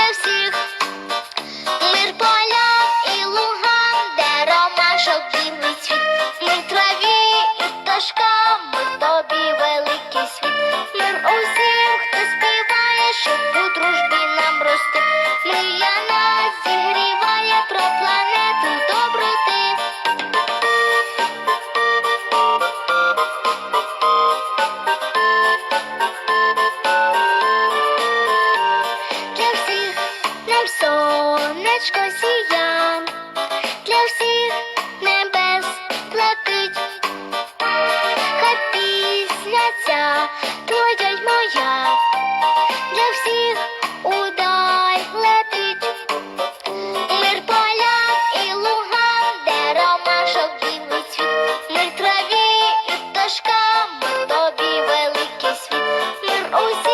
для всіх. щастя, твоя й моя, для всіх удай летить, мир поля, і луга, де ромашок дивний світ, мир траві і пташкам, тобі великий світ, мир усім.